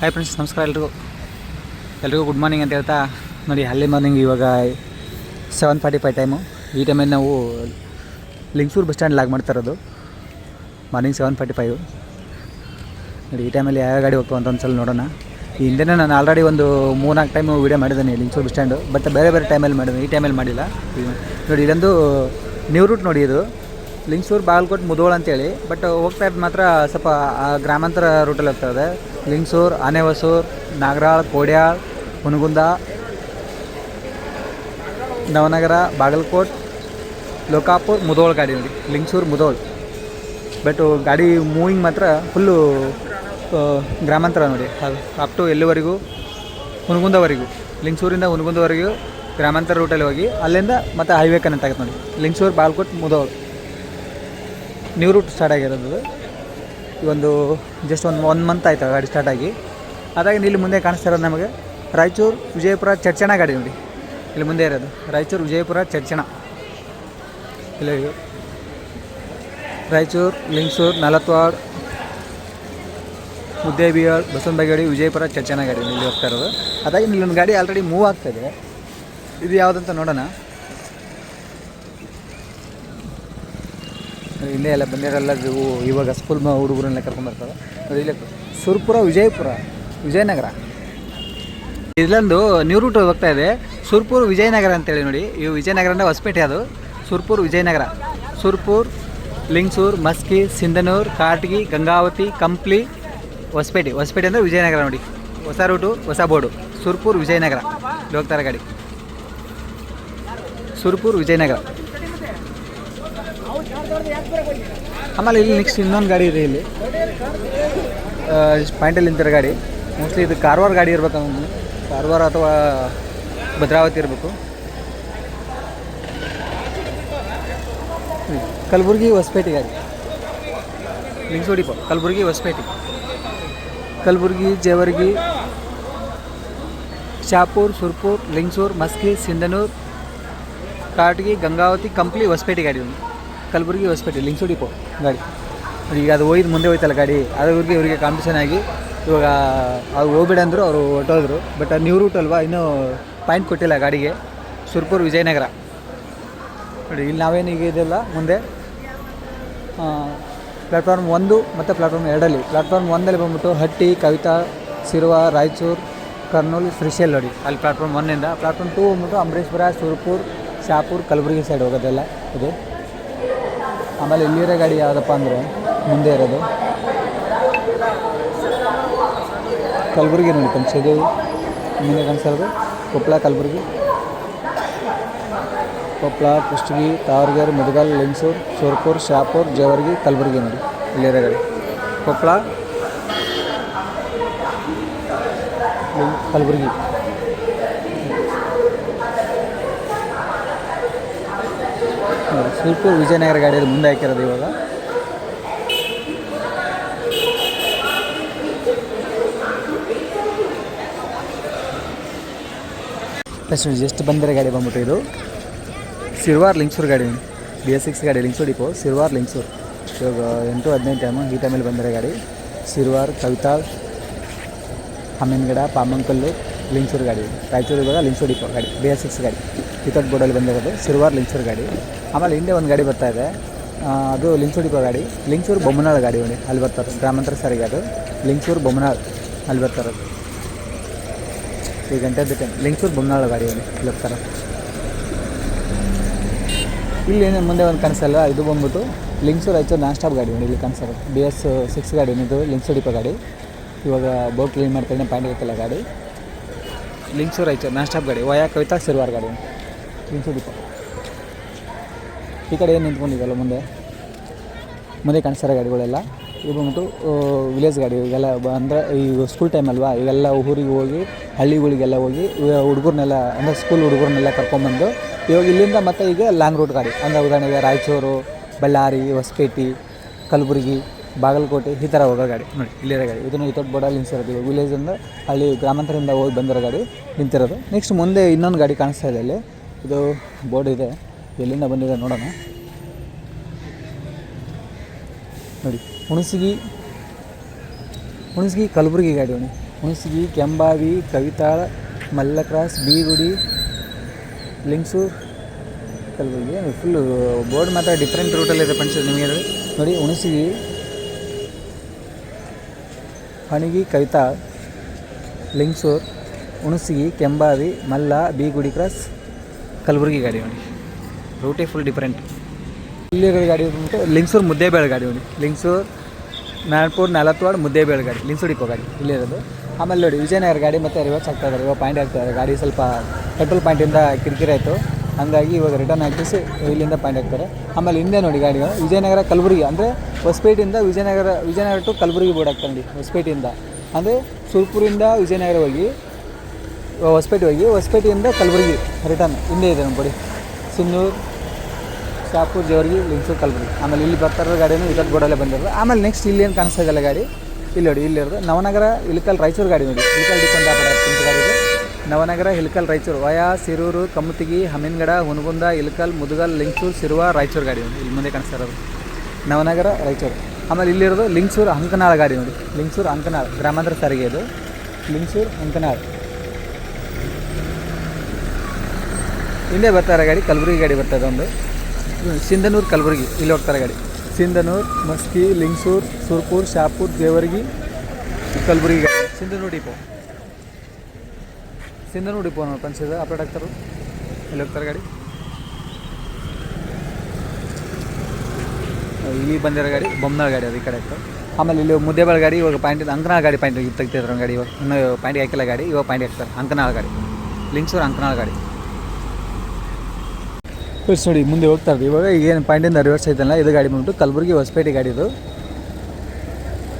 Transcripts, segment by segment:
Hi friends ನಮಸ್ಕಾರ ಎಲ್ರಿಗೂ. ಎಲ್ರಿಗೂ ಗುಡ್ ಮಾರ್ನಿಂಗ್ ಅಂತ ಹೇಳ್ತಾ ನೋಡಿ, ಅಲ್ಲಿ ಮಾರ್ನಿಂಗ್ ಇವಾಗ ಸೆವೆನ್ ಫಾರ್ಟಿ ಫೈವ್ ಟೈಮು ಈ ಟೈಮಲ್ಲಿ ನಾವು ಲಿಂಗ್ಸೂರು ಬಸ್ ಸ್ಟ್ಯಾಂಡ್ ಲಾಗ್ ಮಾಡ್ತಾ ಇರೋದು. ಮಾರ್ನಿಂಗ್ ಸೆವೆನ್ ಫಾರ್ಟಿ ಫೈವ್ ನೋಡಿ, ಈ ಟೈಮಲ್ಲಿ ಯಾವ ಗಾಡಿ ಹೋಗ್ತಾವೆ ಅಂತ ಒಂದ್ಸಲ ನೋಡೋಣ. ಈ ಹಿಂದೆನೇ ನಾನು ಆಲ್ರೆಡಿ ಒಂದು ಮೂರ್ನಾಲ್ಕು ಟೈಮು ವೀಡಿಯೋ ಮಾಡಿದ್ದೀನಿ ಲಿಂಗ್ಸೂರು ಬಸ್ ಸ್ಟ್ಯಾಂಡು ಬಟ್ ಬೇರೆ ಬೇರೆ ಟೈಮಲ್ಲಿ ಮಾಡಿದ್ದೀನಿ. ಈ ಟೈಮಲ್ಲಿ ಮಾಡಿಲ್ಲ. ನೋಡಿ, ಇದೊಂದು ನ್ಯೂ ರೂಟ್ ನೋಡಿ ಇದು. ಲಿಂಗ್ಸೂರು ಬಾಗಲಕೋಟೆ ಮುದೋಳ ಅಂತೇಳಿ ಬಟ್ ಹೋಗ್ತಾ ಇದ್ದು ಮಾತ್ರ ಸ್ವಲ್ಪ ಗ್ರಾಮಾಂತರ ರೂಟಲ್ಲಿ ಹೋಗ್ತಾ ಇದೆ ಲಿಂಗ್ಸೂರು, ಆನೆವಸೂರು, ನಾಗರಾಳ್, ಕೋಡ್ಯಾಳ್, ಹುನಗುಂದ, ನವನಗರ, ಬಾಗಲಕೋಟ್, ಲೋಕಾಪುರ್, ಮುದೋಳ್ ಗಾಡಿ ನೋಡಿ. ಲಿಂಗ್ಸೂರು, ಮುದೋಳ್. ಬಟ್ ಗಾಡಿ ಮೂವಿಂಗ್ ಮಾತ್ರ ಫುಲ್ಲು ಗ್ರಾಮಾಂತರ ನೋಡಿ. ಅಪ್ ಟು ಎಲ್ಲಿವರೆಗೂ? ಹುನಗುಂದವರೆಗೂ. ಲಿಂಗಸೂರಿಂದ ಹುನಗುಂದವರೆಗೂ ಗ್ರಾಮಾಂತರ ರೂಟಲ್ಲಿ ಹೋಗಿ ಅಲ್ಲಿಂದ ಮತ್ತೆ ಹೈವೇ ಕನೆಕ್ಟ್ ಆಗುತ್ತೆ ನೋಡಿ. Lingsugur Bagalkot Mudhol. New route start ಆಗಿರೋದು. ಈ ಒಂದು ಜಸ್ಟ್ ಒಂದು ಒನ್ ಮಂತ್ ಆಯಿತು ಗಾಡಿ ಸ್ಟಾರ್ಟ್ ಆಗಿ. ಅದಾಗಿ ಇಲ್ಲಿ ಮುಂದೆ ಕಾಣಿಸ್ತಾ ಇರೋದು ನಮಗೆ ರಾಯಚೂರು ವಿಜಯಪುರ ಚರ್ಚಣ ಗಾಡಿ ನೋಡಿ. ಇಲ್ಲಿ ಮುಂದೆ ಇರೋದು ರಾಯಚೂರು ವಿಜಯಪುರ ಚರ್ಚಣ ಇಲ್ಲ ರಾಯಚೂರು, ಲಿಂಗ್ಸೂರು, ನಲತ್ವಾಡ್, ಮುದ್ದೇಬಿಹಾಳ್ ಬಸವನಬಾಗಿ ವಿಜಯಪುರ ಚರ್ಚಣ ಗಾಡಿ ಇಲ್ಲಿ ಹೋಗ್ತಾ ಇರೋದು. ಅದಾಗಿ ಒಂದು ಗಾಡಿ ಆಲ್ರೆಡಿ ಮೂವ್ ಆಗ್ತಾಯಿದೆ ಇದು. ಯಾವುದಂತ ನೋಡೋಣ. ಇಲ್ಲೇ ಎಲ್ಲ ಬಂದಿರಲ್ಲ ಇವು ಇವಾಗ ಸ್ಕೂಲ್ ಹುಡುಗರನ್ನೆಲ್ಲ ಕರ್ಕೊಂಡ್ಬರ್ತಾರೆ ಇಲ್ಲೇ ಸುರ್ಪುರ, ವಿಜಯಪುರ, ವಿಜಯನಗರ. ಇಲ್ಲೊಂದು ನ್ಯೂ ರೂಟ್ ಹೋಗ್ತಾ ಇದೆ. ಸುರ್ಪುರ್, ವಿಜಯನಗರ ಅಂತೇಳಿ ನೋಡಿ. ಇವು ವಿಜಯನಗರ ಅಂದರೆ ಹೊಸಪೇಟೆ ಅದು. ಸುರ್ಪುರ್, ವಿಜಯನಗರ. ಸುರ್ಪುರ್, ಲಿಂಗ್ಸೂರ್, ಮಸ್ಕಿ, ಸಿಂಧನೂರ್, ಕಾಟಗಿ, ಗಂಗಾವತಿ, ಕಂಪ್ಲಿ, ಹೊಸಪೇಟೆ. ಹೊಸಪೇಟೆ ಅಂದರೆ ವಿಜಯನಗರ ನೋಡಿ. ಹೊಸ ರೂಟು ಹೊಸ ಬೋರ್ಡು ಸುರ್ಪುರ್, ವಿಜಯನಗರ. ಹೋಗ್ತಾರೆ ಗಾಡಿ. ಸುರ್ಪುರ್, ವಿಜಯನಗರ. ಆಮೇಲೆ ಇಲ್ಲಿ ನೆಕ್ಸ್ಟ್ ಇನ್ನೊಂದು ಗಾಡಿ ಇದೆ ಇಲ್ಲಿ. ಪಾಯಿಂಟಲ್ಲಿ ನಿಂತಿರೋ ಗಾಡಿ. ಮೋಸ್ಟ್ಲಿ ಇದು ಕಾರವಾರ ಗಾಡಿ ಇರಬೇಕು ಅವ್ನು ಕಾರವಾರ ಅಥವಾ ಭದ್ರಾವತಿ ಇರಬೇಕು. ಕಲಬುರ್ಗಿ ಹೊಸಪೇಟೆ ಗಾಡಿ. ಲಿಂಗ್ಸೋಡಿಪ ಕಲಬುರ್ಗಿ ಹೊಸಪೇಟೆ. ಕಲಬುರ್ಗಿ, ಜೇವರ್ಗಿ, ಶಾಪುರ್, ಸುರ್ಪೂರ್, ಲಿಂಗ್ಸೂರ್, ಮಸ್ಕಿ, ಸಿಂಧನೂರ್, ಕಾಟಗಿ, ಗಂಗಾವತಿ, ಕಂಪ್ಲಿ ಹೊಸಪೇಟೆ ಗಾಡಿ ಒಂದು. ಕಲಬುರಗಿ ಹೊಸಪೇಟೆ ಲಿಂಗ್ಸು ಡಿಪೋ ಗಾಡಿ. ಈಗ ಅದು ಹೋಯ್ದು ಮುಂದೆ ಹೋಯ್ತಲ್ಲ ಗಾಡಿ, ಅದು ಇವ್ರಿಗೆ ಕಾಂಪಿಟೇಷನ್ ಆಗಿ ಇವಾಗ ಅವ್ರು ಹೋಗ್ಬೇಡ ಅಂದರು ಅವರು ಹೊಟ್ಟೋದ್ರು ಬಟ್ ನ್ಯೂ ರೂಟ್ ಅಲ್ವಾ? ಇನ್ನೂ ಪಾಯಿಂಟ್ ಕೊಟ್ಟಿಲ್ಲ ಗಾಡಿಗೆ. ಸುರ್ಪುರ್ ವಿಜಯನಗರ. ನೋಡಿ, ಇಲ್ಲಿ ನಾವೇನು ಈಗ ಇದೆಲ್ಲ ಮುಂದೆ ಪ್ಲ್ಯಾಟ್ಫಾರ್ಮ್ ಒಂದು ಮತ್ತು ಪ್ಲ್ಯಾಟ್ಫಾರ್ಮ್ ಎರಡಲ್ಲಿ. ಪ್ಲ್ಯಾಟ್ಫಾರ್ಮ್ ಒಂದಲ್ಲಿ ಬಂದ್ಬಿಟ್ಟು ಹಟ್ಟಿ, ಕವಿತಾ, ಸಿರುವ, ರಾಯಚೂರು, ಕರ್ನೂಲ್, ಶ್ರೀಶೈಲ್ ನೋಡಿ. ಅಲ್ಲಿ ಪ್ಲ್ಯಾಟ್ಫಾರ್ಮ್ ಒನ್ನಿಂದ ಪ್ಲ್ಯಾಟ್ಫಾರ್ಮ್ ಟೂ ಬಂದ್ಬಿಟ್ಟು ಅಂಬರೀಶ್ಪುರ ಸುರ್ಪುರ್, ಶಾಪುರ್, ಕಲಬುರಗಿ ಸೈಡ್ ಹೋಗೋದೆಲ್ಲ ಇದು. ಆಮೇಲೆ ಇಲ್ಲಿರೋ ಗಾಡಿ ಯಾವುದಪ್ಪ ಅಂದರೆ ಮುಂದೆ ಇರೋದು. ಕಲಬುರ್ಗಿ ನೋಡಿ ಕನ್ಸಿದ್ದೀವಿ ಮುಂದೆ ಕಾಣಿಸೋದು ಕೊಪ್ಪಳ ಕಲಬುರ್ಗಿ. ಕೊಪ್ಪಳ ಕುಷ್ಟಗಿ, ತಾವರ್ಗೇರ್, ಮುದಗಲ್, ಲಿಂಗಸೂರು, ಸುರ್ಪುರ್, ಶಾಪುರ್, ಜವರ್ಗಿ, ಕಲಬುರ್ಗಿ ನೋಡಿ ಇಲ್ಲಿರೋ ಗಾಡಿ ಕೊಪ್ಪಳ ಕಲಬುರಗಿ. ಸುರ್ಪುರ್ ವಿಜಯನಗರ ಗಾಡಿಯಲ್ಲಿ ಮುಂದೆ ಹಾಕಿರೋದು ಇವಾಗ. ಫಸ್ಟ್ ಜಸ್ಟ್ ಬಂದಿರೋ ಗಾಡಿ ಬಂದ್ಬಿಟ್ಟು ಇದು. ಸಿರ್ವಾರ್ ಲಿಂಗ್ಸೂರು ಗಾಡಿ. ಬಿ ಎಸ್ ಸಿಕ್ಸ್ ಗಾಡಿ ಲಿಂಗ್ಸೂರು ಡಿಪೋ ಸಿರ್ವಾರ್ ಲಿಂಗ್ಸೂರು ಇವಾಗ ಎಂಟು, ಹದಿನೈದು ಟೈಮು ಈ ಟೈಮಲ್ಲಿ ಬಂದಿರೋ ಗಾಡಿ. ಸಿರ್ವಾರ್ ಕವಿತಾಳ್ ಹಮ್ಮಿನಗಿಡ ಪಾಮಂಕಲ್ಲು ಲಿಂಗ್ಸೂರು ಗಾಡಿ. ರಾಯಚೂರು ಇವಾಗ ಲಿಂಗ್ಸೂರು ಡಿಪೋ ಗಾಡಿ ಬಿ ಎಸ್ ಸಿಕ್ಸ್ ಗಾಡಿ. ಟಿಕೆಟ್ ಬೋರ್ಡಲ್ಲಿ ಬಂದಿರೋದು ಸಿರ್ವಾರ್ ಲಿಂಗ್ಸೂರು ಗಾಡಿ. ಆಮೇಲೆ ಹಿಂದೆ ಒಂದು ಗಾಡಿ ಬರ್ತಾ ಇದೆ. ಅದು ಡಿಪೋ ಗಾಡಿ. ಲಿಂಚೂರು ಬೊಮ್ಮನಾಳ್ ಗಾಡಿ ನೋಡಿ ಅಲ್ಲಿ ಬರ್ತಾರೆ ಗ್ರಾಮಾಂತರ ಸಾರಿಗೆ ಅದು. ಲಿಂಚೂರು ಬೊಮ್ಮನಾಳ್ ಅಲ್ಲಿ ಬರ್ತಾರೆ ಈ ಗಂಟೆ ಬಿಟ್ಟೆ ಲಿಂಚೂರು ಬೊಮ್ಮನಾಳ್ ಗಾಡಿ ನೋಡಿ ಅಲ್ಲಿ ಬರ್ತಾರೆ ಇಲ್ಲಿ ಮುಂದೆ ಒಂದು ಕನಸಲ್ಲ ಇದು ಬಂದ್ಬಿಟ್ಟು ಲಿಂಕ್ಸು ರಾಯಚೂರು ನಾನ್ ಸ್ಟಾಪ್ ಗಾಡಿ ಇಲ್ಲಿ ಕನಸಲ್ಲ ಬಿ ಎಸ್ ಸಿಕ್ಸ್ ಗಾಡಿ ಇದು ಲಿಂಕ್ಸು ಡಿಪೋ ಗಾಡಿ. ಇವಾಗ ಬೋಟ್ ಕ್ಲೀನ್ ಮಾಡ್ತಾನೆ ಪಾಯಿಂಟ್ ಇರ್ತಲ್ಲ ಗಾಡಿ. ಲಿಂಕ್ಸು ರಾಯಚೂರು ನಾನ್ ಸ್ಟಾಪ್ ಗಾಡಿ, ವಯಾ ಕವಿತಾ ಸಿರ್ವಾರ್ ಗಾಡಿ. ಲಿಂಕ್ಸು ಡಿಪೋ. ಈ ಕಡೆ ಏನು ನಿಂತ್ಕೊಂಡಿದ್ದಲ್ಲ ಮುಂದೆ? ಮುಂದೆ ಕಾಣಿಸ್ತಾರೆ ಗಾಡಿಗಳೆಲ್ಲ? ಇದು ಬಂದ್ಬಿಟ್ಟು ವಿಲೇಜ್ ಗಾಡಿ. ಇವೆಲ್ಲ ಅಂದರೆ ಈ ಸ್ಕೂಲ್ ಟೈಮ್ ಅಲ್ವಾ? ಇವೆಲ್ಲ ಊರಿಗೆ ಹೋಗಿ, ಹಳ್ಳಿಗಳಿಗೆಲ್ಲ ಹೋಗಿ ಹುಡುಗರನ್ನೆಲ್ಲ ಅಂದರೆ ಸ್ಕೂಲ್ ಹುಡುಗರನ್ನೆಲ್ಲ ಕರ್ಕೊಂಡ್ಬಂದು, ಇವಾಗ ಇಲ್ಲಿಂದ ಮತ್ತೆ ಈಗ ಲಾಂಗ್ ರೂಟ್ ಗಾಡಿ. ಅಂದರೆ ಉದಾಹರಣೆಗೆ ರಾಯಚೂರು, ಬಳ್ಳಾರಿ, ಹೊಸಪೇಟೆ, ಕಲಬುರಗಿ, ಬಾಗಲಕೋಟೆ, ಈ ಥರ ಹೋಗೋ ಗಾಡಿ. ನೋಡಿ, ಇಲ್ಲಿರೋ ಗಾಡಿ. ಇದನ್ನು ಇತ್ತೊಟ್ಟು ಬೋರ್ಡಲ್ಲಿ ನಿಂತಿರೋದು ಇವಾಗ ವಿಲೇಜಿಂದ ಹಳ್ಳಿ ಗ್ರಾಮಾಂತರದಿಂದ ಹೋಗಿ ಬಂದಿರೋ ಗಾಡಿ ನಿಂತಿರೋದು. ನೆಕ್ಸ್ಟ್ ಮುಂದೆ ಇನ್ನೊಂದು ಗಾಡಿ ಕಾಣಿಸ್ತಾ ಇದೆ ಇಲ್ಲಿ ಇದು ಬೋರ್ಡ್ ಇದೆ. ಎಲ್ಲಿಂದ ಬಂದಿದೆ ನೋಡೋಣ. ನೋಡಿ, ಹುಣಸಗಿ ಹುಣಸಗಿ ಕಲಬುರಗಿ ಗಾಡಿ ಹೋಣಿ Hunasagi, Kembhavi, Kavital Malla cross ಬೀಗುಡಿ, Lingsur, Kalaburagi. Full board ಮಾತ್ರ ಡಿಫ್ರೆಂಟ್ ರೂಟಲ್ಲಿದೆ ಫ್ರೆಂಡ್ಸ್ ನಿಮಗೆ ನೋಡಿ, ಹುಣಸಗಿ, ಹಣಗಿ ಕವಿತಾ ಲಿಂಗ್ಸೂರ್, ಹುಣಸಗಿ, ಕೆಂಬಾವಿ, ಮಲ್ಲ, ಬೀಗುಡಿ ಕ್ರಾಸ್, ಕಲಬುರಗಿ ಗಾಡಿ ನೋಡಿ. ರೂಟೇ ಫುಲ್ ಡಿಫ್ರೆಂಟ್ ಇಲ್ಲಿರೋ ಗಾಡಿ ಬಂದ್ಬಿಟ್ಟು ಲಿಂಗ್ಸೂರ್ ಮುದ್ದೇಬೇಳೆ ಗಾಡಿ ನೋಡಿ ಲಿಂಗ್ಸೂರ್ ನಾಲ್ಪುರ್ ಮುದ್ದೆ ಮುದ್ದೇಬೇಳೆ ಗಾಡಿ, ಲಿಂಗ್ಸೂರ್ ಇಕ್ಕೋ ಗಾಡಿ ಇಲ್ಲಿರೋದು. ಆಮೇಲೆ ನೋಡಿ, ವಿಜಯನಗರ ಗಾಡಿ ಮತ್ತು ರಿವರ್ಸ್ ಆಗ್ತಾ ಇದ್ದಾರೆ ಇವಾಗ ಪಾಯಿಂಟ್ ಆಗ್ತಾ ಗಾಡಿ ಸ್ವಲ್ಪ ಪೆಟ್ರೋಲ್ ಪಾಯಿಂಟಿಂದ ಕಿರಿಕಿರಿ ಆಯಿತು. ಹಾಗಾಗಿ ಇವಾಗ ರಿಟರ್ನ್ ಹಾಕಿಸಿ ಇಲ್ಲಿಂದ ಪಾಯಿಂಟ್ ಆಗ್ತಾರೆ ಆಮೇಲೆ ಹಿಂದೆ ನೋಡಿ ಗಾಡಿ ವಿಜಯನಗರ ಕಲಬುರಗಿ, ಅಂದರೆ ಹೊಸಪೇಟೆಯಿಂದ ವಿಜಯನಗರ ವಿಜಯನಗರ ಟು ಕಲಬುರಗಿ ಬೋರ್ಡ್ ಹಾಕ್ತಂಡಿ ಹೊಸಪೇಟೆಯಿಂದ. ಅಂದರೆ ಸುರ್ಪುರಿಂದ ವಿಜಯನಗರ ಹೋಗಿ, ಹೊಸಪೇಟೆ ಹೋಗಿ, ಹೊಸಪೇಟೆಯಿಂದ ಕಲಬುರಗಿ ರಿಟರ್ನ್ ಹಿಂದೆ ಇದೆ ನೋಡಿ ಸಿನ್ನೂರು ಶಾಪುರ್ ಜೋರ್ಗಿ ಲಿಂಗ್ಸೂರು ಕಲಬುರಗಿ. ಆಮೇಲೆ ಇಲ್ಲಿ ಬರ್ತಾ ಇರೋ ಗಾಡಿನೂ ಇದಕ್ಕೆ ಬೋರ್ಡಲ್ಲೇ ಬಂದಿರೋದು. ಆಮೇಲೆ ನೆಕ್ಸ್ಟ್ ಇಲ್ಲಿ ಏನು ಕಾಣಿಸ್ತಾ ಇದೆಯಲ್ಲ ಗಾಡಿ? ಇಲ್ಲಿ ನೋಡಿ, ಇಲ್ಲಿ ಇರೋದು ನವನಗರ ಇಳಕಲ್ ರಾಯಚೂರು ಗಾಡಿ ನೋಡಿ. ಇಳಕಲ್ ಡಿಪಂಡ ಗಾಡಿ ನವನಗರ ಇಳಕಲ್ ರಾಯಚೂರು, ವಯಾ, ಸಿರೂರು ಕಮ್ಮತಿಗಿ ಹಮೀನ್ಗಡ ಹುನಗುಂದ ಇಳಕಲ್ ಮುದುಗಲ್, ಲಿಂಗ್ಸೂರು, ಸಿರುವ, ರಾಯಚೂರು ಗಾಡಿ ನೋಡಿ. ಇಲ್ಲಿ ಮುಂದೆ ಕಾಣಿಸ್ತಾ ಇರೋದು. ನವನಗರ, ರಾಯಚೂರು. ಆಮೇಲೆ ಇಲ್ಲಿರೋದು ಲಿಂಗ್ಸೂರು, ಅಂಕನಾಳ ಗಾಡಿ ನೋಡಿ. ಲಿಂಗ್ಸೂರು, ಅಂಕನಾಳ, ಗ್ರಾಮಾಂತರ ಸಾರಿಗೆ ಇದು. ಲಿಂಗ್ಸೂರು, ಅಂಕನಾಳ್. ಹಿಂದೆ ಬರ್ತಾರೆ ಗಾಡಿ ಕಲಬುರಗಿ ಗಾಡಿ ಬರ್ತದೆ ಒಂದು. ಸಿಂಧನೂರು ಕಲಬುರಗಿ, ಇಲ್ಲಿ ಹೋಗ್ತಾರೆ ಗಾಡಿ. ಸಿಂಧನೂರು, ಮಸ್ಕಿ, ಲಿಂಗ್ಸೂರ್, ಸುರ್ಪುರ್, ಶಾಪುರ್, ದೇವರ್ಗಿ, ಕಲಬುರಗಿ ಗಾಡಿ. ಸಿಂಧನೂರು ಡಿಪೋ. ಸಿಂಧನೂರು ಡಿಪೋ ನಾವು ಕನ್ಸಿದ ಅಪ್ರೇಟ್ ಆಗ್ತಾರೆ? ಇಲ್ಲಿ ಹೋಗ್ತಾರೆ ಗಾಡಿ? ಇಲ್ಲಿ ಬಂದಿರೋ ಗಾಡಿ ಬೊಮ್ಮನಾಳ್ ಗಾಡಿ ಅದು ಈ ಕಡೆ ಆಗ್ತದೆ ಆಮೇಲೆ ಇಲ್ಲಿ ಮುದ್ದೇಬಾಳ್ ಗಾಡಿ, ಇವಾಗ ಪಾಯಿಂಟ್ ಅಂಕನಾಳ್ ಗಾಡಿ ಪಾಯಿಂಟ್ ತೆಗ್ತಿದ್ರು ಗಾಡಿ ಇವಾಗ. ಇನ್ನೂ ಪಾಯಿಂಟ್ ಹಾಕಿಲ್ಲ ಗಾಡಿ, ಇವಾಗ ಪಾಯಿಂಟ್ ಹಾಕ್ತಾರೆ. ಅಂಕನಾಳ್ ಗಾಡಿ. ಲಿಂಗಸೂರ್ ಅಂಕನಾಳ್ ಗಾಡಿ. ರಿವರ್ಸ್ ನೋಡಿ, ಮುಂದೆ ಹೋಗ್ತಾ ಇರ್ತೀವಿ ಇವಾಗ ಏನು ಪಾಯಿಂಟಿಂದ ರಿವರ್ಸ್ ಐತಲ್ಲ, ಇದು ಗಾಡಿ ಬಂದ್ಬಿಟ್ಟು ಕಲಬುರಗಿ ಹೊಸಪೇಟೆ ಗಾಡಿ ಇದು.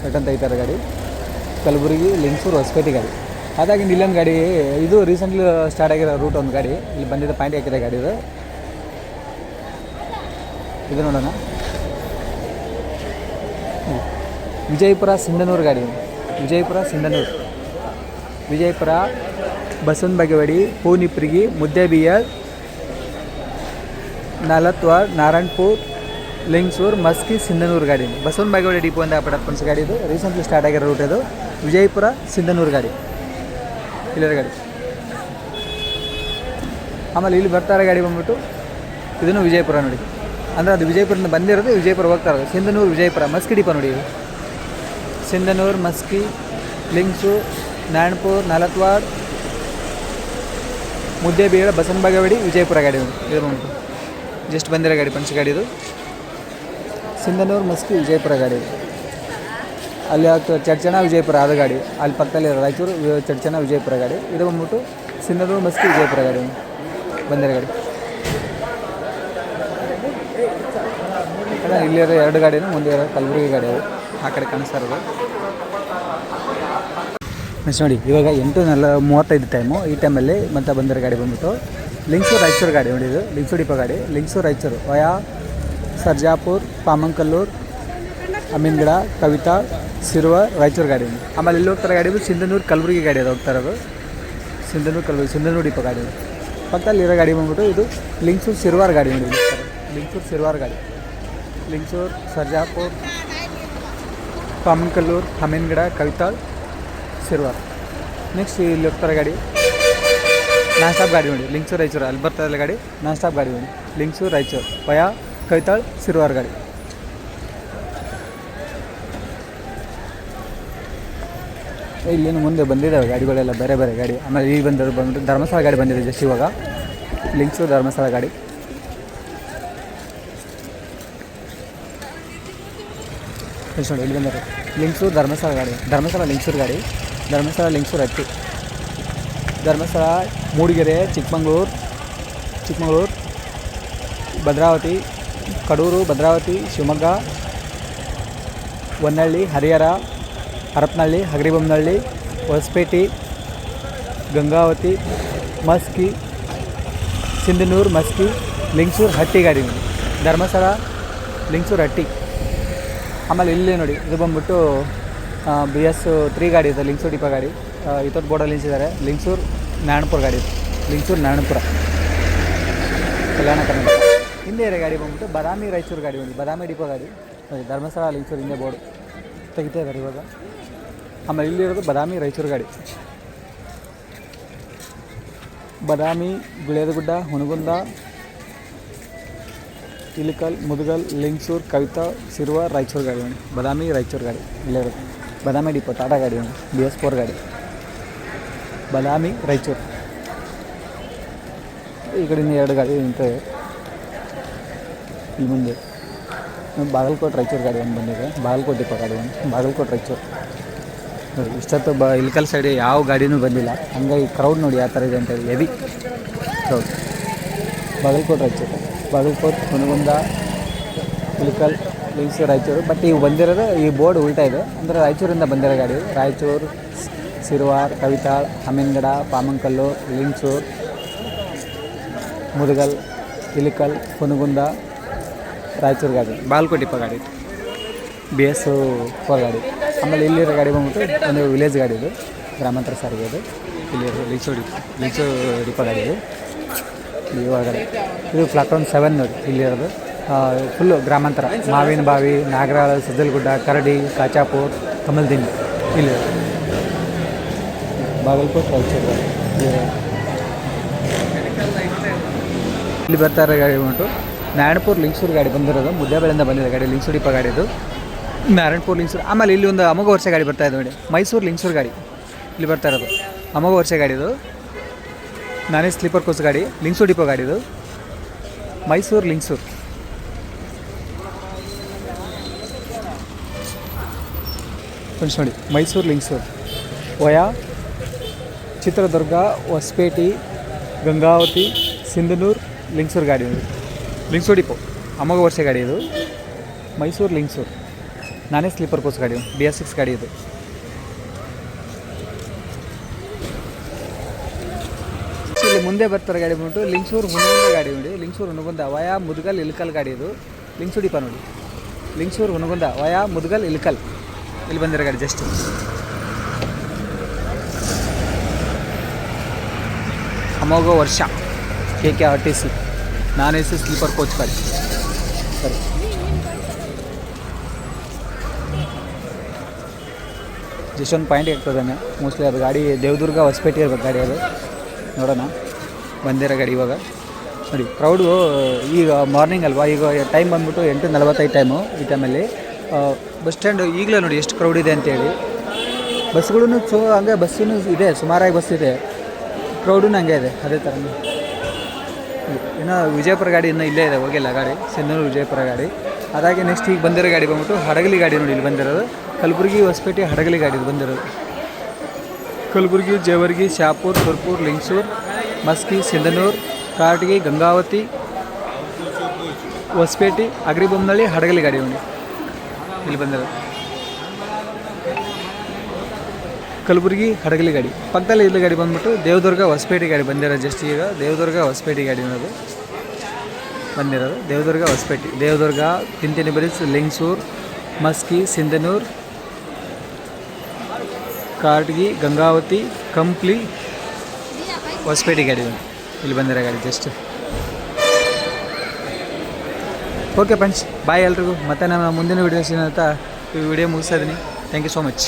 ರಟಂತ ಐತಾರೆ ಗಾಡಿ. ಕಲಬುರಗಿ, ಲಿಂಗ್ಸೂರು, ಹೊಸಪೇಟೆ ಗಾಡಿ. ಅದಾಗಿ ಇಲ್ಲೊಂದು ಗಾಡಿ, ಇದು ರೀಸೆಂಟ್ಲಿ ಸ್ಟಾರ್ಟ್ ಆಗಿರೋ ರೂಟ್ ಒಂದು ಗಾಡಿ. ಇಲ್ಲಿ ಬಂದಿದ್ದ ಪಾಯಿಂಟ್ ಹಾಕಿದೆ ಗಾಡಿ ಇದು. ಇದು ನೋಡೋಣ. ವಿಜಯಪುರ ಸಿಂಧನೂರು ಗಾಡಿ. ವಿಜಯಪುರ ಸಿಂಧನೂರು. ವಿಜಯಪುರ ಬಸವನ ಬಾಗೇವಾಡಿ, ಪೂನಿಪ್ರಿಗಿ ಮುದ್ದೇಬಿಯರ್ ನಾಲತ್ವಾಡ್ ನಾರಾಯಣ್ಪುರ್, ಲಿಂಗ್ಸೂರ್, ಮಸ್ಕಿ, ಸಿಂಧನೂರು ಗಾಡಿ. ಬಸವನ ಬಾಗೇವಾಡಿ ಡಿಪೋ ಅಂತ ಗಾಡಿ ಇದು. ರೀಸೆಂಟ್ಲಿ ಸ್ಟಾರ್ಟ್ ಆಗಿರೋ ರೂಟ್ ಇದು. ವಿಜಯಪುರ, ಸಿಂಧನೂರು ಗಾಡಿ. ಇಲ್ಲರ ಗಾಡಿ. ಆಮೇಲೆ ಇಲ್ಲಿ ಬರ್ತಾರೆ ಗಾಡಿ ಬಂದ್ಬಿಟ್ಟು ಇದನ್ನು ವಿಜಯಪುರ ನೋಡಿ. ಅಂದರೆ ಅದು ವಿಜಯಪುರದಿಂದ ಬಂದಿರೋದು, ವಿಜಯಪುರ ಹೋಗ್ತಾ ಇರೋದು. ಸಿಂಧನೂರು, ವಿಜಯಪುರ, ಮಸ್ಕಿ ಡಿಪೋ ನೋಡಿ ಇದು. ಸಿಂಧನೂರು, ಮಸ್ಕಿ, ಲಿಂಗ್ಸೂರ್, ನಾರಾಯಣಪುರ್ ನಾಲತ್ವಾಡ್ ಮುದ್ದೇಬೇಳ ಬಸವನ ಬಾಗೇವಾಡಿ, ವಿಜಯಪುರ ಗಾಡಿ ಇದು ಬಂದ್ಬಿಟ್ಟು. ಜಸ್ಟ್ ಬಂದಿರೋ ಗಾಡಿ, ಪಂಚ ಗಾಡಿ ಇದು ಸಿಂಧನೂರು ಮಸ್ಕಿ ವಿಜಯಪುರ ಗಾಡಿ. ಅಲ್ಲಿ ಆಗ್ತದೆ ಚಡ್ಚಣ ವಿಜಯಪುರ ಅದು ಗಾಡಿ. ಅಲ್ಲಿ ಪಕ್ಕದಲ್ಲಿ ರಾಯಚೂರು ಚಡ್ಚನಾ ವಿಜಯಪುರ ಗಾಡಿ. ಇದು ಬಂದ್ಬಿಟ್ಟು ಸಿಂಧನೂರು ಮಸ್ಕಿ ವಿಜಯಪುರ ಗಾಡಿ. ಬಂದಿರೋ ಗಾಡಿ. ಇಲ್ಲಿರೋ ಎರಡು ಗಾಡಿನೂ ಮುಂದೆ ಇರೋ ಕಲಬುರಗಿ ಗಾಡಿ ಅದು. ಆ ಕಡೆ ಕಾಣಿಸ್ತಾ ನೆಕ್ಸ್ಟ್ ನೋಡಿ, ಇವಾಗ ಎಂಟು ನಲ್ಲ ಮೂವತ್ತೈದು ಟೈಮು ಈ ಟೈಮಲ್ಲಿ ಮತ್ತೆ ಬಂದಿರೋ ಗಾಡಿ ಬಂದ್ಬಿಟ್ಟು ಲಿಂಗ್ಸೂರು ರಾಯಚೂರು ಗಾಡಿ ನೋಡಿ ಇದು ಲಿಂಗ್ಸೂರು ಡಿಪೋ ಗಾಡಿ ಲಿಂಗ್ಸೂರು ರಾಯಚೂರು, ವಯಾ, ಸರ್ಜಾಪುರ್, ಪಾಮಂಕಲ್ಲೂರು, ಅಮೀನ್ಗಡ, ಕವಿತಾ, ಸಿರುವ ರಾಯಚೂರು ಗಾಡಿ ಆಮೇಲೆ ಇಲ್ಲಿ ಹೋಗ್ತಾರೆ ಗಾಡಿ ಸಿಂಧನೂರು, ಕಲಬುರಗಿ ಗಾಡಿ ಅದು ಹೋಗ್ತಾರೆ ಅದು ಸಿಂಧನೂರು, ಕಲಬುರಗಿ, ಸಿಂಧನೂರು ಡಿಪೋ ಗಾಡಿ ಇದು. ಪಕ್ಕದಲ್ಲಿ ಇರೋ ಗಾಡಿ ಬಂದ್ಬಿಟ್ಟು ಇದು ಲಿಂಗ್ಸೂರು ಸಿರ್ವಾರ್ ಗಾಡಿ ನೋಡಿ. ಲಿಂಗ್ಸೂರು ಸಿರ್ವಾರ್ ಗಾಡಿ ಲಿಂಗ್ಸೂರು ಸರ್ಜಾಪುರ್, ಪಾಮಂಕಲ್ಲೂರ್, ಅಮೀನ್ಗಡ ಕವಿತಾಳ್ ಸಿರ್ವಾರ್ ನೆಕ್ಸ್ಟ್ ಇಲ್ಲಿ ಹೋಗ್ತಾರೆ ಗಾಡಿ. ನಾನ್ ಸ್ಟಾಪ್ ಗಾಡಿ ನೋಡಿ. ಲಿಂಗ್ಸೂರು ರಾಯಚೂರು ಅಲ್ಲಿ ಬರ್ತಾ ಇಲ್ಲ ಗಾಡಿ. ನಾನ್ ಸ್ಟಾಪ್ ಗಾಡಿ ನೋಡಿ. ಲಿಂಗ್ಸೂರು ರಾಯಚೂರು ಪಯಾ ಕೈತಾಳ್ ಸಿರ್ವಾರ್ ಗಾಡಿ. ಇಲ್ಲೇನು ಮುಂದೆ ಬಂದಿದ್ದಾವೆ ಗಾಡಿಗಳೆಲ್ಲ ಬೇರೆ ಬೇರೆ ಗಾಡಿ. ಆಮೇಲೆ ಈಗ ಬಂದಿರೋ ಬಂದು ಧರ್ಮಸ್ಥಳ ಗಾಡಿ ಬಂದಿದೆ ಜಸ್ಟ್ ಇವಾಗ. ಲಿಂಕ್ಸು ಧರ್ಮಸ್ಥಳ ಗಾಡಿ. ನೋಡಿ, ಇಲ್ಲಿ ಬಂದರು ಲಿಂಕ್ಸು ಧರ್ಮಸ್ಥಳ ಗಾಡಿ. ಧರ್ಮಸ್ಥಳ ಲಿಂಕ್ಸೂರು ಗಾಡಿ. ಧರ್ಮಸ್ಥಳ ಲಿಂಕ್ಸೂರು ಹತ್ತಿ ಧರ್ಮಸ್ಥಳ, ಮೂಡಿಗೆರೆ, ಚಿಕ್ಕಮಂಗ್ಳೂರು, ಚಿಕ್ಕಮಗಳೂರು, ಭದ್ರಾವತಿ, ಕಡೂರು, ಭದ್ರಾವತಿ, ಶಿವಮೊಗ್ಗ, ಹೊನ್ನಳ್ಳಿ, ಹರಿಹರ, ಹರಪನಹಳ್ಳಿ, ಹಗರಿಬೊಮ್ಮನಹಳ್ಳಿ, ಹೊಸಪೇಟೆ, ಗಂಗಾವತಿ, ಮಸ್ಕಿ, ಸಿಂಧನೂರು, ಮಸ್ಕಿ, ಲಿಂಗ್ಸೂರು, ಹಟ್ಟಿ ಗಾಡಿ ನೋಡಿ ಧರ್ಮಸ್ಥಳ, ಲಿಂಗ್ಸೂರು, ಹಟ್ಟಿ. ಆಮೇಲೆ ಇಲ್ಲಿ ನೋಡಿ, ಇದು ಬಂದ್ಬಿಟ್ಟು ಬಿ ಎಸ್ ತ್ರೀ ಗಾಡಿ ಇದೆ ಲಿಂಗ್ಸೂರು ಡಿಪ ಗಾಡಿ. ಇತ್ತೊತ್ತು ಬೋರ್ಡಲ್ಲಿ ನಿಲ್ಸಿದ್ದಾರೆ. ಲಿಂಗ್ಸೂರು ನಾರಾಯಣಪುರ ಗಾಡಿ. ಲಿಂಗ್ಸೂರು ನಾರಾಯಣಪುರ ಕಲ್ಯಾಣ ಕರ್ನಾಟಕ. ಹಿಂದೆ ಇರೋ ಗಾಡಿ ಬಂದ್ಬಿಟ್ಟು ಬದಾಮಿ ರಾಯಚೂರು ಗಾಡಿ ಒಂದು ಬದಾಮಿ ಡಿಪ ಗಾಡಿ. ಧರ್ಮಸ್ಥಳ ಲಿಂಗ್ಸೂರು ಹಿಂದೆ ಬೋರ್ಡು ತೆಗಿತಾ ಇದ್ದಾರೆ ಇವಾಗ. ಆಮೇಲೆ ಇಲ್ಲಿರೋದು ಬದಾಮಿ ರಾಯಚೂರು ಗಾಡಿ. ಬದಾಮಿ ಗುಳೇದಗುಡ್ಡ ಹುಣಗುಂದ ಇಲಿಕಲ್ ಮುದುಗಲ್ ಲಿಂಗ್ಸೂರ್ ಕವಿತಾ ಸಿರುವ ರಾಯಚೂರು ಗಾಡಿ ಬದಾಮಿ ರಾಯಚೂರು ಗಾಡಿ. ಇಲ್ಲೇ ಇರೋದು. ಬದಾಮಿ ಡಿಪೋ, ಟಾಟಾ ಗಾಡಿ ಬಿ ಎಸ್ ಫೋರ್ ಗಾಡಿ. ಬದಾಮಿ, ರಾಯಚೂರು. ಈ ಕಡೆಯಿಂದ ಎರಡು ಗಾಡಿ ನಿಂತಿವೆ. ಈ ಮುಂದೆ. ಬಾಗಲಕೋಟೆ, ರಾಯಚೂರು ಗಾಡಿ ಒಂದು ಬಂದಿದೆ. ಬಾಗಲಕೋಟೆ ಡಿಪೋ ಗಾಡಿ ಒಂದು, ಬಾಗಲಕೋಟೆ, ರಾಯಚೂರು. ನೋಡಿ, ಇಷ್ಟೊತ್ತು ಬ ಇಲ್ಕಲ್ ಸೈಡ್ ಯಾವ ಗಾಡಿನೂ ಬಂದಿಲ್ಲ. ಹಂಗಾಗಿ ಕ್ರೌಡ್ ನೋಡಿ ಯಾವ ಥರ ಇದೆ ಅಂತೇಳಿ heavy crowd Bagalkot, Raichur. Bagalkot Hungund Ilkal Lingsugur Raichur. But ಈಗ ಬಂದಿರೋದು ಈ ಬೋರ್ಡ್ ಉಲ್ಟಾ ಇದೆ. ಅಂದರೆ ರಾಯಚೂರಿಂದ ಬಂದಿರೋ ಗಾಡಿ ರಾಯಚೂರು ಸಿರುವಾರ್ ಕವಿತಾಳ್ ಅಮೀನ್ಗಡ ಪಾಮಂಕಲ್ಲು ಲಿಂಗ್ಸೂರ್ ಮುದಗಲ್ ಇಲಿಕಲ್ ಕುನಗುಂದ ರಾಯಚೂರು ಗಾಡಿ. ಬಾಲ್ಕೋಟಿಪ್ಪ ಗಾಡಿ. ಬಿ ಎಸ್ ಫೋರ್ ಗಾಡಿ. ಆಮೇಲೆ ಇಲ್ಲಿರೋ ಗಾಡಿ ಬಂದ್ಬಿಟ್ಟು ಒಂದು ವಿಲೇಜ್ ಗಾಡಿ ಇದು. ಗ್ರಾಮಾಂತರ ಸಾರಿಗೆ ಅದು. ಇಲ್ಲಿ ಲಿಂಚು ಡಿಪ್ ಡಿಪ್ಪ ಡಿಪ ಗಾಡಿ ಇದು. ಇಲ್ಲಿ ಒಳಗಡೆ. ಇದು ಪ್ಲಾಟ್ಫಾರ್ಮ್ ಸೆವೆನ್ ನೋಡಿ ಇಲ್ಲಿರೋದು. ಫುಲ್ಲು ಗ್ರಾಮಾಂತರ. ಮಾವಿನ ಬಾವಿ, ನಾಗರಾಳ, ಸಜ್ಜಲಗುಡ್ಡ, ಕರಡಿ, ಕಾಚಾಪುರ್, ಕಮಲ್ದಿನ್. ಇಲ್ಲಿ ಬಾಗಲಕೋಟೆ ಕಲ್ಚರ್ ಇಲ್ಲಿ ಬರ್ತಾ ಇರೋ ಗಾಡಿ ಬಂದ್ಬಿಟ್ಟು ನಾರಾಯಣಪುರ್ ಲಿಂಗ್ಸೂರು ಗಾಡಿ ಬಂದಿರೋದು. ಮುದ್ದೇಬೇಳೆಯಿಂದ ಬಂದಿದೆ ಗಾಡಿ, ಲಿಂಗ್ಸೂರು ಗಾಡಿ ಇದು. ನಾರಾಯಣಪುರ್, ಲಿಂಗ್ಸೂರು. ಆಮೇಲೆ ಇಲ್ಲಿ ಒಂದು ಅಮೋಘ ವರ್ಷ ಗಾಡಿ ಬರ್ತಾ ಇದೆ ನೋಡಿ. ಮೈಸೂರು ಲಿಂಗ್ಸೂರು ಗಾಡಿ. ಇಲ್ಲಿ ಬರ್ತಾ ಇರೋದು. ಅಮೋಘ ವರ್ಷ ಗಾಡಿ ಇದು. ನಾನೇ ಸ್ಲೀಪರ್ ಕೋಚ್ ಗಾಡಿ. ಲಿಂಗ್ಸೂರು ಡಿಪೋ ಗಾಡಿ ಇದು. ಮೈಸೂರು, ಲಿಂಗ್ಸೂರು. ಫ್ರೆಂಡ್ಸ್ ನೋಡಿ, ಮೈಸೂರು ಲಿಂಗ್ಸೂರು ವಯಾ, ಚಿತ್ರದುರ್ಗ, ಹೊಸಪೇಟೆ, ಗಂಗಾವತಿ, ಸಿಂಧನೂರು ಲಿಂಗ್ಸೂರು ಗಾಡಿ ಇದು. ಲಿಂಗ್ಸೂರು ಡಿಪೋ ಅಮೋಘ ವರ್ಷ ಗಾಡಿ ಇದು. ಮೈಸೂರು ಲಿಂಗ್ಸೂರು ನಾನೇ ಸ್ಲೀಪರ್ ಕೋಚ್ ಗಾಡಿ ಬಿ ಎಸ್ ಸಿಕ್ಸ್ ಗಾಡಿ ಇದು. ಇಲ್ಲಿ ಮುಂದೆ ಬರ್ತಾರೆ ಗಾಡಿ ಬಂದ್ಬಿಟ್ಟು ಲಿಂಗ್ಸೂರು ಹುನಗುಂದ ಗಾಡಿ ನೋಡಿ. ಲಿಂಗ್ಸೂರು ಹುನಗುಂದ ವಯಾ, ಮುದ್ಗಲ್ ಇಲ್ಕಲ್ ಗಾಡಿ ಇದು. ಲಿಂಗ್ಸೂರು ಡಿಪ ನೋಡಿ. ಲಿಂಗ್ಸೂರು ಹುನಗುಂದ ವಯಾ, ಮುದ್ಗಲ್ ಇಲ್ಕಲ್ ಇಲ್ಲಿ ಬಂದಿರೋ ಗಾಡಿ just Amogha Varsha K K R T C non A C sleeper coach ಗಾಡಿ. ಸರಿ. ಜಸ್ಟ್ ಒಂದು ಪಾಯಿಂಟ್ ಇರ್ತದೆ ಮೋಸ್ಟ್ಲಿ ಅದು ಗಾಡಿ ದೇವದುರ್ಗ ಹೊಸಪೇಟೆ ಇರ್ಬೇಕು ಗಾಡಿ ಅದು. ನೋಡೋಣ. ಬಂದಿರೋ ಗಾಡಿ ಇವಾಗ. ನೋಡಿ ಕ್ರೌಡು ಈಗ ಮಾರ್ನಿಂಗ್ ಅಲ್ವಾ? ಈಗ ಟೈಮ್ ಬಂದ್ಬಿಟ್ಟು ಎಂಟು ನಲವತ್ತೈದು ಟೈಮು ಈ ಟೈಮಲ್ಲಿ ಬಸ್ ಸ್ಟ್ಯಾಂಡ್ ಈಗಲೇ ನೋಡಿ ಎಷ್ಟು ಕ್ರೌಡ್ ಇದೆ ಅಂತೇಳಿ. ಬಸ್ಗಳೂ ಸೊ ಹಂಗೆ ಬಸ್ಸೂ ಇದೆ, ಸುಮಾರಾಗಿ ಬಸ್ ಇದೆ. ಕ್ರೌಡೂ ಹಂಗೆ ಇದೆ, ಅದೇ ಥರ. ಇನ್ನು ವಿಜಯಪುರ ಗಾಡಿ ಇನ್ನೂ ಇಲ್ಲೇ ಇದೆ, ಹೋಗಿಲ್ಲ ಗಾಡಿ ಸಿನ್ನೂರು ವಿಜಯಪುರ ಗಾಡಿ. ಅದಾಗಿ ನೆಕ್ಸ್ಟ್ ಈಗ ಬಂದಿರೋ ಗಾಡಿ ಬಂದ್ಬಿಟ್ಟು ಹಡಗಲಿ ಗಾಡಿ ನೋಡಿ ಇಲ್ಲಿ ಬಂದಿರೋದು. ಕಲಬುರಗಿ ಹೊಸಪೇಟೆ ಹಡಗಲಿ ಗಾಡಿ ಬಂದಿರೋದು. ಕಲಬುರಗಿ, ಜೇವರ್ಗಿ, ಶಾಪುರ್, ಸುರ್ಪುರ್, ಲಿಂಗ್ಸೂರ್, ಮಸ್ಕಿ, ಸಿಂಧನೂರು ಕಾಟಗಿ ಗಂಗಾವತಿ, ಹೊಸಪೇಟೆ ಅಗ್ರಿಬೊಮ್ಮನಹಳ್ಳಿ ಹಡಗಲಿ ಗಾಡಿ ನೋಡಿ. ಇಲ್ಲಿ ಬಂದಿರೋದು ಕಲಬುರಗಿ ಹಡಗಲಿ ಗಾಡಿ ಪಕ್ಕದಲ್ಲಿ ಇಲ್ಲಿ ಗಾಡಿ ಬಂದ್ಬಿಟ್ಟು ದೇವದುರ್ಗ ಹೊಸಪೇಟೆ ಗಾಡಿ ಬಂದಿರೋದು ಜಸ್ಟ್ ಈಗ ದೇವದುರ್ಗ ಹೊಸಪೇಟೆ ಗಾಡಿ ಅನ್ನೋದು ಬಂದಿರೋದು ದೇವದುರ್ಗ ಹೊಸಪೇಟೆ ದೇವದುರ್ಗ ತಿಂತಿನಿ ಬ್ರಿಡ್ಜ್ ಲಿಂಗ್ಸೂರ್ ಮಸ್ಕಿ ಸಿಂಧನೂರ್ ಕಾರಟಗಿ ಗಂಗಾವತಿ ಕಂಪ್ಲಿ ಹೊಸಪೇಟೆ ಗಾಡಿ ಒಂದು ಇಲ್ಲಿ ಬಂದಿರೋ ಗಾಡಿ ಜಸ್ಟ್ ಓಕೆ ಫ್ರೆಂಡ್ಸ್ ಬಾಯ್ ಎಲ್ರಿಗೂ. ಮತ್ತೆ ನಮ್ಮ ಮುಂದಿನ ವೀಡಿಯೋಸ್ ಏನಂತ ಈ ವಿಡಿಯೋ ಮುಗಿಸ್ತಾ ಇದ್ದೀನಿ ಥ್ಯಾಂಕ್ ಯು ಸೋ ಮಚ್